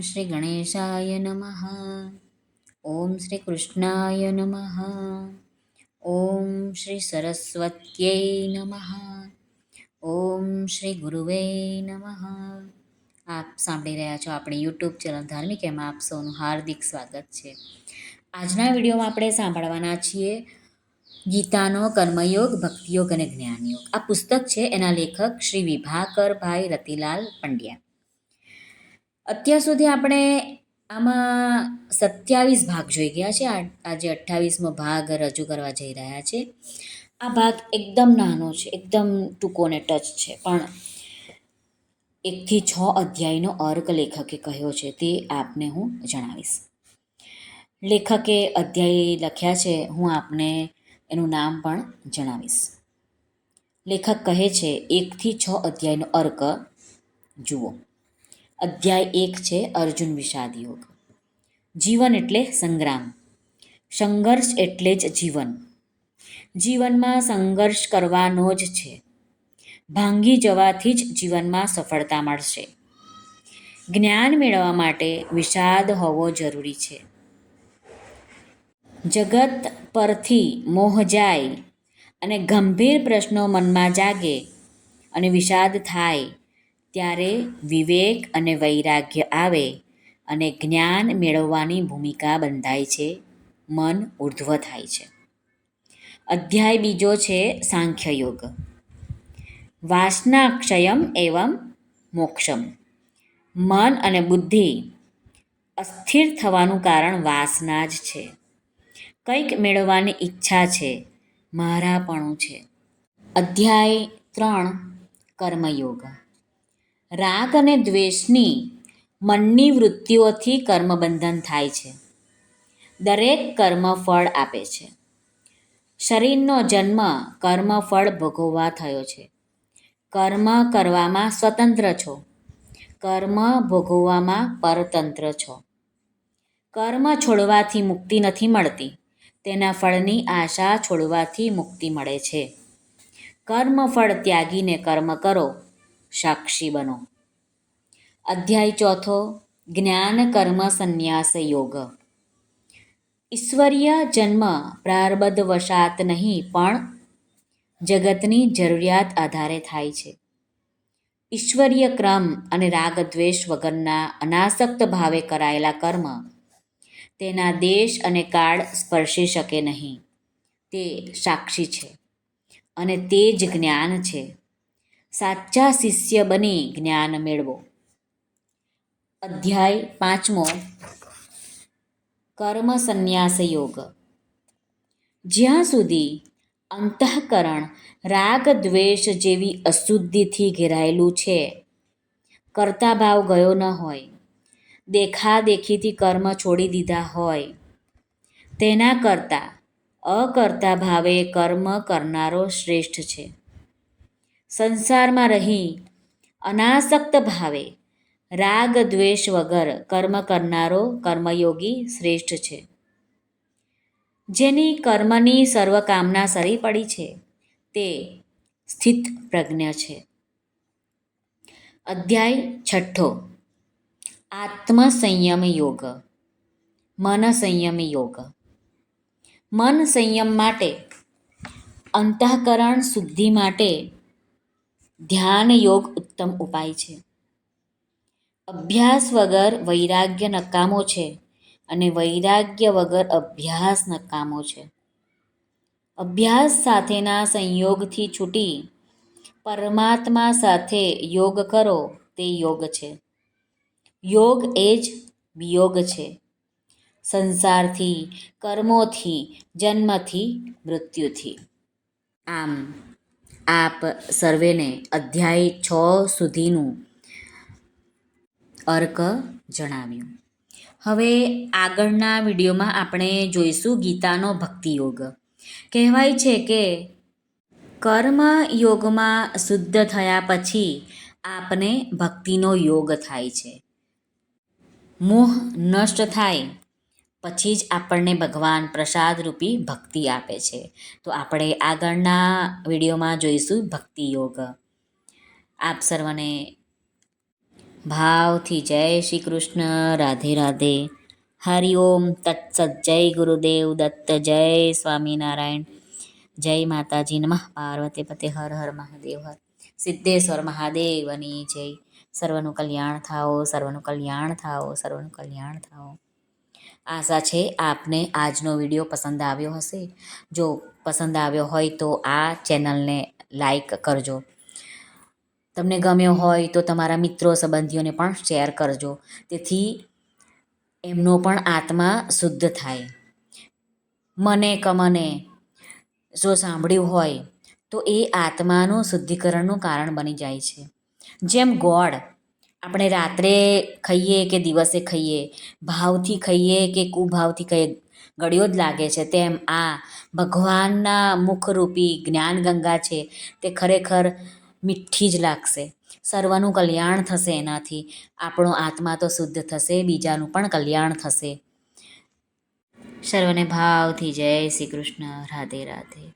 શ્રી ગણેશાય નમઃ ઓમ શ્રી કૃષ્ણાય નમઃ ઓમ શ્રી સરસ્વત્યై નમઃ ઓમ શ્રી ગુરુવે નમઃ આપ સાંભળી રહ્યા છો આપણી યુટ્યુબ ચેનલ ધાર્મિક એમાં આપ સૌનું હાર્દિક સ્વાગત છે આજના વિડીયોમાં આપણે સાંભળવાના છીએ ગીતાનો કર્મયોગ ભક્તિયોગ અને જ્ઞાનયોગ આ પુસ્તક છે એના લેખક શ્રી વિભાકરભાઈ રતિલાલ પંડ્યા અત્યાર સુધી આપણે આમાં સત્યાવીસ ભાગ જોઈ ગયા છે. આજે અઠ્ઠાવીસમો ભાગ રજૂ કરવા જઈ રહ્યા છે. આ ભાગ એકદમ નાનો છે, એકદમ ટૂંકો ને ટચ છે, પણ એકથી છ અધ્યાયનો અર્ક લેખકે કહ્યો છે તે આપને હું જણાવીશ. લેખકે અધ્યાય લખ્યા છે, હું આપને એનું નામ પણ જણાવીશ. લેખક કહે છે, એકથી છ અધ્યાયનો અર્ક જુઓ. અધ્યાય એક છે અર્જુન વિષાદ યોગ. જીવન એટલે સંગ્રામ. સંઘર્ષ એટલે જ જીવન. જીવનમાં સંઘર્ષ કરવાનો જ છે. ભાંગી જવાથી જ જીવનમાં સફળતા મળશે. જ્ઞાન મેળવવા માટે વિષાદ હોવો જરૂરી છે. જગત પરથી મોહ જાય અને ગંભીર પ્રશ્નો મનમાં જાગે અને વિષાદ થાય ત્યારે વિવેક અને વૈરાગ્ય આવે અને જ્ઞાન મેળવવાની ભૂમિકા બંધાય છે, મન ઉર્ધ્વ થાય છે. અધ્યાય બીજો છે સાંખ્ય યોગ. વાસના ક્ષયમ એવં મોક્ષમ. મન અને બુદ્ધિ અસ્થિર થવાનું કારણ વાસના જ છે. કંઈક મેળવવાની ઈચ્છા છે, મારાપણું છે. અધ્યાય ત્રણ કર્મયોગ. રાગ અને દ્વેષની મનની વૃત્તિઓથી કર્મબંધન થાય છે. દરેક કર્મ ફળ આપે છે. શરીરનો જન્મ કર્મ ફળ ભોગવવા થયો છે. કર્મ કરવામાં સ્વતંત્ર છો. કર્મ ભોગવવામાં પરતંત્ર છો. કર્મ છોડવાથી મુક્તિ નથી મળતી. તેના ફળની આશા છોડવાથી મુક્તિ મળે છે. કર્મ ફળ ત્યાગીને કર્મ કરો. સાક્ષી બનો. અધ્યાય ચોથો, જ્ઞાન કર્મ સંન્યાસ યોગ. ઈશ્વરીય જન્મ પ્રારબ્ધ વશાત નહીં, પણ જગતની જરૂરિયાત આધારે થાય છે. ઈશ્વરીય ક્રમ અને રાગ દ્વેષ વગરના અનાસક્ત ભાવે કરાયેલા કર્મ તેના દેશ અને કાળ સ્પર્શી શકે નહીં. તે સાક્ષી છે અને તે જ જ્ઞાન છે. સાચા શિષ્ય બની જ્ઞાન મેળવો. અધ્યાય પાંચમો. કર્મ સંન્યાસ યોગ જ્યાં સુધી અંતઃકરણ રાગ દ્વેષ જેવી અશુદ્ધિથી ઘેરાયેલું છે, કરતા ભાવ ગયો ન હોય, દેખાદેખીથી કર્મ છોડી દીધા હોય, તેના કરતાં અકર્તા ભાવે કર્મ કરનારો શ્રેષ્ઠ છે. સંસારમાં રહી, અનાસક્ત ભાવે, રાગ દ્વેષ વગર કર્મ કરનારો કર્મયોગી શ્રેષ્ઠ છે. જેની કર્મની સર્વકામના સરી પડી છે, તે સ્થિત પ્રજ્ઞ છે. અધ્યાય છઠ્ઠો. આત્મ સંયમ યોગ. મન સંયમ યોગ. મન સંયમ માટે અંતઃકરણ શુદ્ધિ માટે ધ્યાન યોગ ઉત્તમ ઉપાય છે. અભ્યાસ વગર વૈરાગ્ય નકામો છે અને વૈરાગ્ય વગર અભ્યાસ નકામો છે. અભ્યાસ સાથેના સંયોગથી છૂટી પરમાત્મા સાથે યોગ કરો તે યોગ છે. યોગ એ જ વિયોગ છે. સંસારથી, કર્મોથી, જન્મથી, મૃત્યુથી. આમ. આપ સર્વેને અધ્યાય છ સુધીનું અર્ક જણાવ્યું. હવે આગળના વિડીયોમાં આપણે જોઈશું ગીતાનો ભક્તિ યોગ કહેવાય છે કે કર્મ યોગમાં શુદ્ધ થયા પછી આપને ભક્તિનો યોગ થાય છે. મોહ નષ્ટ થાય પછી જ આપણને ભગવાન પ્રસાદ રૂપી ભક્તિ આપે છે. તો આપણે આગળના વિડીયોમાં જોઈશું ભક્તિ યોગ. આપ સર્વને ભાવથી જય શ્રી કૃષ્ણ, રાધે રાધે. હરિઓમ તત્સત જય ગુરુદેવ દત્ત, જય સ્વામિનારાયણ. જય માતાજી નમઃ. પાર્વતી પતે હર હર મહાદેવ હર. સિદ્ધેશ્વર મહાદેવની જય. સર્વનું કલ્યાણ થાઓ, સર્વનું કલ્યાણ થાઓ, સર્વનું કલ્યાણ થાઓ. આશા છે આપને આજનો વીડિયો પસંદ આવ્યો હશે. જો પસંદ આવ્યો હોય તો આ ચેનલને લાઈક કરજો. તમને ગમ્યો હોય તો તમારા મિત્રો, સંબંધીઓને પણ શેર કરજો. તેથી એમનો પણ આત્મા શુદ્ધ થાય. મને કમને જો સાંભળ્યું હોય તો એ આત્માનું શુદ્ધિકરણનું કારણ બની જાય છે. જેમ ગોળ આપણે રાત્રે ખાઈએ કે દિવસે ખાઈએ? ભાવથી ખાઈએ કે કુભાવથી ખાઈએ? ગળ્યો જ લાગે છે તેમ આ ભગવાનના મુખરૂપી જ્ઞાન ગંગા છે તે ખરેખર મીઠી જ લાગશે. સર્વનું કલ્યાણ થશે એનાથી. આપણો આત્મા તો શુદ્ધ થશે, બીજાનું પણ કલ્યાણ થશે. સર્વને ભાવથી જય શ્રી કૃષ્ણ. રાધે રાધે.